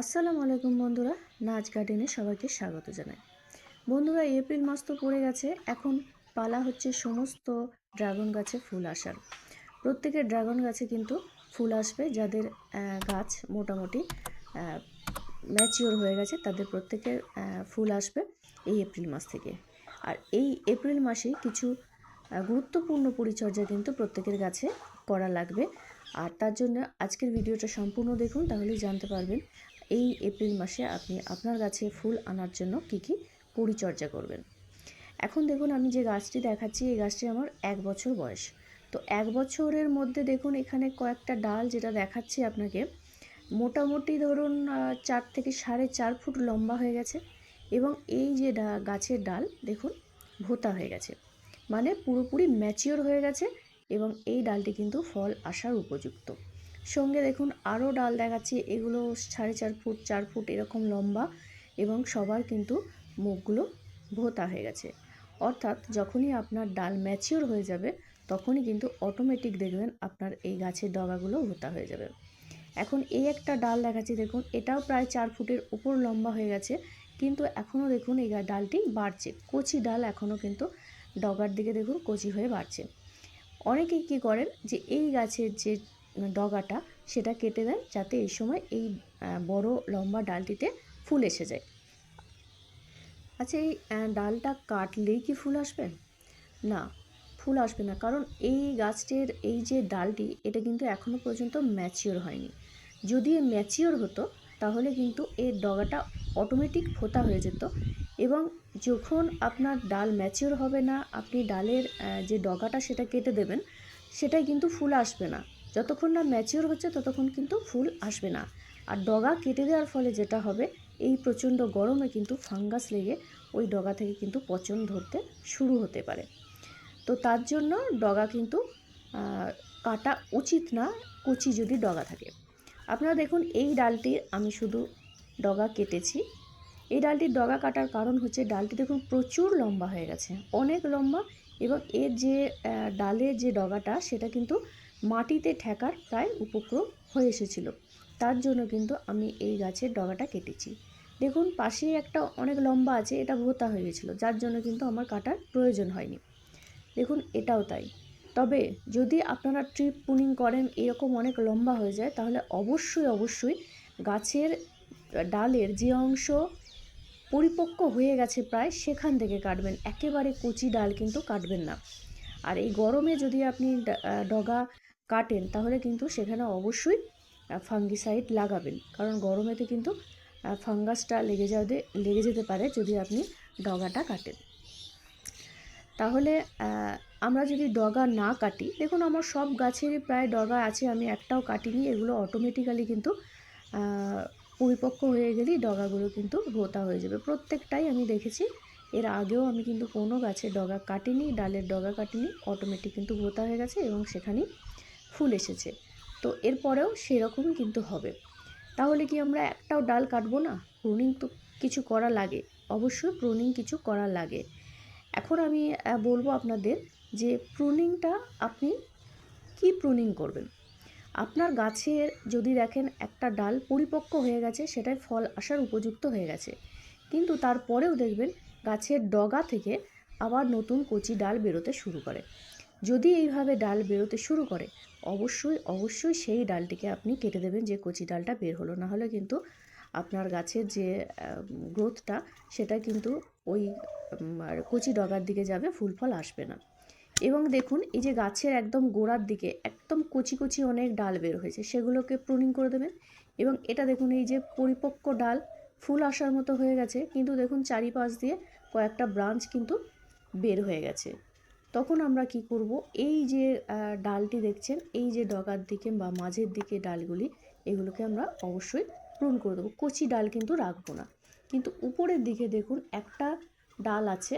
আসসালামু আলাইকুম বন্ধুরা, নাচ গার্ডেনে সবাইকে স্বাগত জানাই। বন্ধুরা, এপ্রিল মাস তো পড়ে গেছে, এখন পালা হচ্ছে সমস্ত ড্রাগন গাছে ফুল আসার। প্রত্যেকের ড্রাগন গাছে কিন্তু ফুল আসবে, যাদের গাছ মোটামুটি ম্যাচিওর হয়ে গেছে, তাদের প্রত্যেকের ফুল আসবে এই এপ্রিল মাস থেকে। আর এই এপ্রিল মাসে কিছু গুরুত্বপূর্ণ পরিচর্যা কিন্তু প্রত্যেকের গাছে করা লাগবে। আর তার জন্য আজকের ভিডিওটা সম্পূর্ণ দেখুন, তাহলেই জানতে পারবেন এই এপ্রিল মাসে আপনি আপনার গাছে ফুল আনার জন্য কি কি পরিচর্যা করবেন? এখন দেখুন আমি যে গাছটি দেখাচ্ছি, এই গাছটি আমার এক বছর বয়স। তো এক বছরের মধ্যে দেখুন এখানে কয়েকটা ডাল যেটা দেখাচ্ছি আপনাকে, মোটামুটি ধরুন চার থেকে সাড়ে চার ফুট লম্বা হয়ে গেছে এবং এই যে গাছের ডাল দেখুন ভোতা হয়ে গেছে। মানে পুরোপুরি ম্যাচিওর হয়ে গেছে এবং এই ডালটি কিন্তু ফল আসার উপযুক্ত। সঙ্গে দেখুন আরও ডাল দেখাচ্ছি। এগুলো সাড়ে চার ফুট চার ফুট এরকম লম্বা এবং সবার কিন্তু মুখগুলো ভোতা হয়ে গেছে। অর্থাৎ যখনই আপনার ডাল ম্যাচিওর হয়ে যাবে, তখনই কিন্তু অটোমেটিক দেখবেন আপনার এই গাছের ডগাগুলো ভোতা হয়ে যাবে। এখন এই একটা ডাল দেখাচ্ছি, দেখুন, এটাও প্রায় চার ফুটের উপর লম্বা হয়ে গেছে, কিন্তু এখনও দেখুন এই ডালটি বাড়ছে। কচি ডাল এখনও কিন্তু ডগার দিকে দেখুন কচি হয়ে বাড়ছে। অনেকেই কী করেন যে এই গাছের যে ডগাটা, সেটা কেটে দেন যাতে এই সময় এই বড় লম্বা ডালটিতে ফুল এসে যায়। আচ্ছা এই ডালটা কাটলেই কি ফুল আসবে? না, ফুল আসবে না। কারণ এই গাছটির, এই যে ডালটি, এটা কিন্তু এখনও পর্যন্ত ম্যাচিওর হয়নি। যদি ম্যাচিওর হতো, তাহলে কিন্তু এই ডগাটা অটোমেটিক ফোতা হয়ে যেত এবং যখন আপনার ডাল ম্যাচিওর হবে না, আপনি ডালের যে ডগাটা সেটা কেটে দেবেন, সেটাই কিন্তু ফুল আসবে না। যতক্ষণ না ম্যাচিওর হচ্ছে, ততক্ষণ কিন্তু ফুল আসবে না। আর ডগা কেটে দেওয়ার ফলে যেটা হবে, এই প্রচণ্ড গরমে কিন্তু ফাঙ্গাস লেগে ওই ডগা থেকে কিন্তু পচন ধরতে শুরু হতে পারে। তো তার জন্য ডগা কিন্তু কাটা উচিত না, কুচি যদি ডগা থাকে। আপনারা দেখুন, এই ডালটির আমি শুধু ডগা কেটেছি। এই ডালটির ডগা কাটার কারণ হচ্ছে, ডালটি দেখুন প্রচুর লম্বা হয়ে গেছে। অনেক লম্বা এবং এর যে ডালের যে ডগাটা, সেটা কিন্তু মাটিতে ঠেকার প্রায় উপক্রম হয়ে এসেছিল। তার জন্য কিন্তু আমি এই গাছের ডগাটা কেটেছি। দেখুন, পাশেই একটা অনেক লম্বা আছে, এটা ভোতা হয়ে গেছিল, যার জন্য কিন্তু আমার কাটার প্রয়োজন হয়নি। দেখুন, এটাও তাই। তবে যদি আপনারা ট্রিপ পুনিং করেন, এরকম অনেক লম্বা হয়ে যায়, তাহলে অবশ্যই অবশ্যই গাছের ডালের যে অংশ পরিপক্ক হয়ে গেছে প্রায়, সেখান থেকে কাটবেন। একেবারে কচি ডাল কিন্তু কাটবেন না। আর এই গরমে যদি আপনি ডগা কাটেন, তাহলে কিন্তু সেখানে অবশ্যই ফাঙ্গিসাইড লাগাবেন। কারণ গরমেতে কিন্তু ফাঙ্গাসটা লেগে যাবে, লেগে যেতে পারে যদি আপনি ডগাটা কাটেন। তাহলে আমরা যদি ডগা না কাটি, দেখুন আমার সব গাছেরই প্রায় ডগা আছে, আমি একটাও কাটিনি, এগুলো অটোমেটিক্যালি কিন্তু পরিপক্ক হয়ে গেলেই ডগাগুলো কিন্তু ভোতা হয়ে যাবে। প্রত্যেকটাই আমি দেখেছি, এর আগেও আমি কিন্তু কোনো গাছের ডগা কাটিনি, ডালের ডগা কাটিনি অটোমেটিক কিন্তু ভোতা হয়ে গেছে এবং সেখানেই ফুল এসেছে। তো এরপরেও সেরকমই কিন্তু হবে। তাহলে কি আমরা একটাও ডাল কাটবো না? প্রুনিং তো কিছু করা লাগে। অবশ্যই প্রুনিং কিছু করা লাগে। এখন আমি বলব আপনাদের যে প্রুনিংটা আপনি কি প্রুনিং করবেন? আপনার গাছের যদি দেখেন একটা ডাল পরিপক্ক হয়ে গেছে সেটাই ফল আসার উপযুক্ত হয়ে গেছে। কিন্তু তারপরেও দেখবেন গাছের ডগা থেকে আবার নতুন কচি ডাল বেরোতে শুরু করে। যদি এইভাবে ডাল বেরোতে শুরু করে, অবশ্যই অবশ্যই সেই ডালটিকে আপনি কেটে দেবেন, যে কচি ডালটা বের হলো। না হলে কিন্তু আপনার গাছের যে গ্রোথটা, সেটা কিন্তু ওই কচি ডগার দিকে যাবে, ফুল ফল আসবে না। এবং দেখুন, এই যে গাছের একদম গোড়ার দিকে একদম কচি কচি অনেক ডাল বের হয়েছে, সেগুলোকে প্রুনিং করে দেবেন। এবং এটা দেখুন, এই যে পরিপক্ক ডাল, ফুল আসার মতো হয়ে গেছে, কিন্তু দেখুন, চারিপাশ দিয়ে কয়েকটা ব্রাঞ্চ কিন্তু বের হয়ে গেছে। তখন আমরা কি করব? এই যে ডালটি দেখছেন, এই যে ডগার দিকে বা মাঝের দিকে ডালগুলি, এগুলোকে আমরা অবশ্যই প্রুন করে দেবো। কচি ডাল কিন্তু রাখব না। কিন্তু উপরের দিকে দেখুন, একটা ডাল আছে,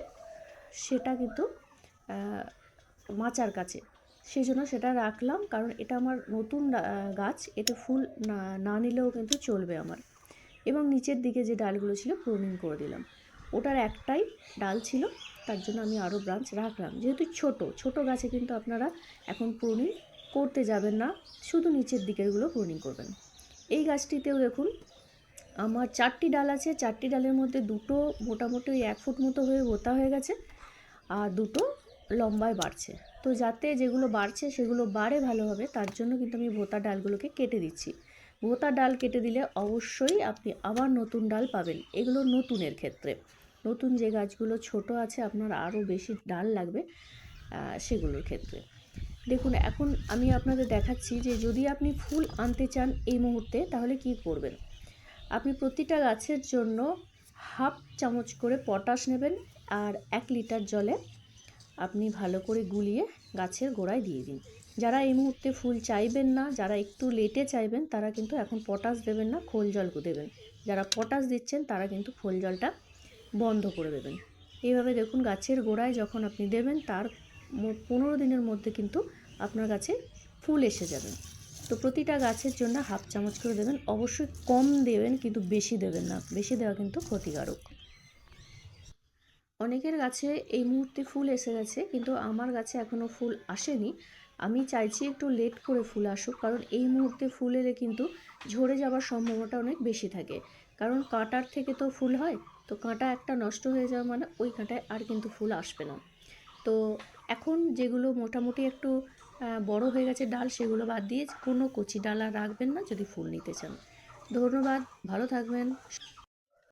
সেটা কিন্তু মাচার কাছে। সেই জন্য সেটা রাখলাম, কারণ এটা আমার নতুন গাছ, এতে ফুল না না নিলেও কিন্তু চলবে আমার। এবং নিচের দিকে যে ডালগুলো ছিল, প্রুনিং করে দিলাম। ওটার একটাই ডাল ছিল তার জন্য আমি আরও ব্রাঞ্চ রাখলাম। যেহেতু ছোট ছোট গাছে কিন্তু আপনারা এখন প্রুনিং করতে যাবেন না, শুধু নিচের দিকেরগুলো প্রুনিং করবেন। এই গাছটিতেও দেখুন, আমার চারটি ডাল আছে, চারটি ডালের মধ্যে দুটো মোটামুটি ওই এক ফুট মতো হয়ে ভোতা হয়ে গেছে আর দুটো লম্বায় বাড়ছে। তো যাতে যেগুলো বাড়ছে সেগুলো বাড়ে ভালোভাবে, তার জন্য কিন্তু আমি ভোতা ডালগুলোকে কেটে দিচ্ছি। ভোতা ডাল কেটে দিলে অবশ্যই আপনি আবার নতুন ডাল পাবেন, এগুলো নতুনের ক্ষেত্রে। নতুন যে গাছগুলো ছোট আছে, আপনার আরও বেশি ডাল লাগবে সেগুলোর ক্ষেত্রে। দেখুন, এখন আমি আপনাদের দেখাচ্ছি যে যদি আপনি ফুল আনতে চান এই মুহূর্তে, তাহলে কি করবেন? আপনি প্রতিটা গাছের জন্য হাফ চামচ করে পটাশ নেবেন আর এক লিটার জলে আপনি ভালো করে গুলিয়ে গাছের গোড়ায় দিয়ে দিন। যারা এই মুহূর্তে ফুল চাইবেন না, যারা একটু লেটে চাইবেন, তারা কিন্তু এখন পটাশ দেবেন না, খোল জল দেবেন। যারা পটাশ দিচ্ছেন, তারা কিন্তু খোল জলটা বন্ধ করে দেবেন। এইভাবে দেখুন গাছের গোড়ায় যখন আপনি দেবেন, তার পনেরো দিনের মধ্যে কিন্তু আপনার গাছে ফুল এসে যাবে। তো প্রতিটা গাছের জন্য হাফ চামচ করে দেবেন। অবশ্যই কম দেবেন, কিন্তু বেশি দেবেন না। বেশি দেওয়া কিন্তু ক্ষতিকারক। অনেকের গাছে এই মুহূর্তে ফুল এসে গেছে, কিন্তু আমার গাছে এখনও ফুল আসেনি। আমি চাইছি একটু লেট করে ফুল আসুক, কারণ এই মুহূর্তে ফুল এলে কিন্তু ঝরে যাওয়ার সম্ভাবনাটা অনেক বেশি থাকে। কারণ কাঁটার থেকে তো ফুল হয় তো কাঁটা একটা নষ্ট হয়ে যাওয়া মানে ওই কাঁটায় আর কিন্তু ফুল আসবে না। তো এখন যেগুলো মোটামুটি একটু বড় হয়ে গেছে ডাল, সেগুলো বাদ দিয়ে কোনো কচি ডালা রাখবেন না যদি ফুল নিতে চান। ধন্যবাদ, ভালো থাকবেন।